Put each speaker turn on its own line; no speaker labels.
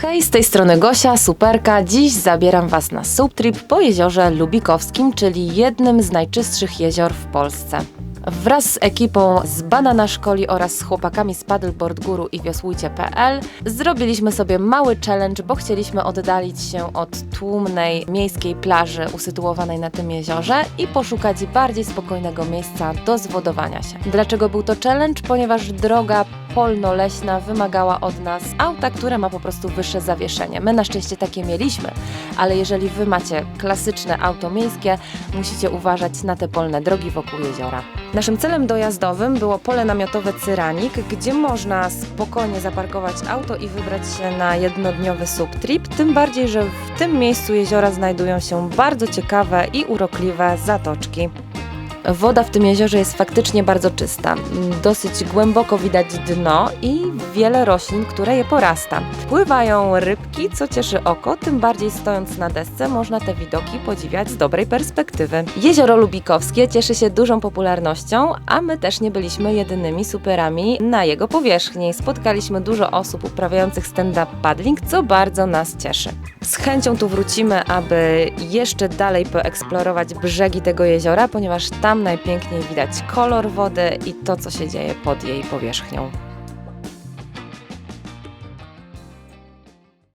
Hej, z tej strony Gosia, Superka. Dziś zabieram Was na subtrip po jeziorze Lubikowskim, czyli jednym z najczystszych jezior w Polsce. Wraz z ekipą z Banana Szkoli oraz z chłopakami z Paddleboard Guru i Wiosłujcie.pl zrobiliśmy sobie mały challenge, bo chcieliśmy oddalić się od tłumnej miejskiej plaży usytuowanej na tym jeziorze i poszukać bardziej spokojnego miejsca do zwodowania się. Dlaczego był to challenge? Ponieważ droga polno-leśna wymagała od nas auta, które ma po prostu wyższe zawieszenie. My na szczęście takie mieliśmy, ale jeżeli wy macie klasyczne auto miejskie, musicie uważać na te polne drogi wokół jeziora. Naszym celem dojazdowym było pole namiotowe Cyranik, gdzie można spokojnie zaparkować auto i wybrać się na jednodniowy subtrip, tym bardziej, że w tym miejscu jeziora znajdują się bardzo ciekawe i urokliwe zatoczki. Woda w tym jeziorze jest faktycznie bardzo czysta. Dosyć głęboko widać dno i wiele roślin, które je porasta. Pływają rybki, co cieszy oko, tym bardziej stojąc na desce można te widoki podziwiać z dobrej perspektywy. Jezioro Lubikowskie cieszy się dużą popularnością, a my też nie byliśmy jedynymi superami na jego powierzchni. Spotkaliśmy dużo osób uprawiających stand-up paddling, co bardzo nas cieszy. Z chęcią tu wrócimy, aby jeszcze dalej poeksplorować brzegi tego jeziora, ponieważ tam najpiękniej widać kolor wody i to, co się dzieje pod jej powierzchnią.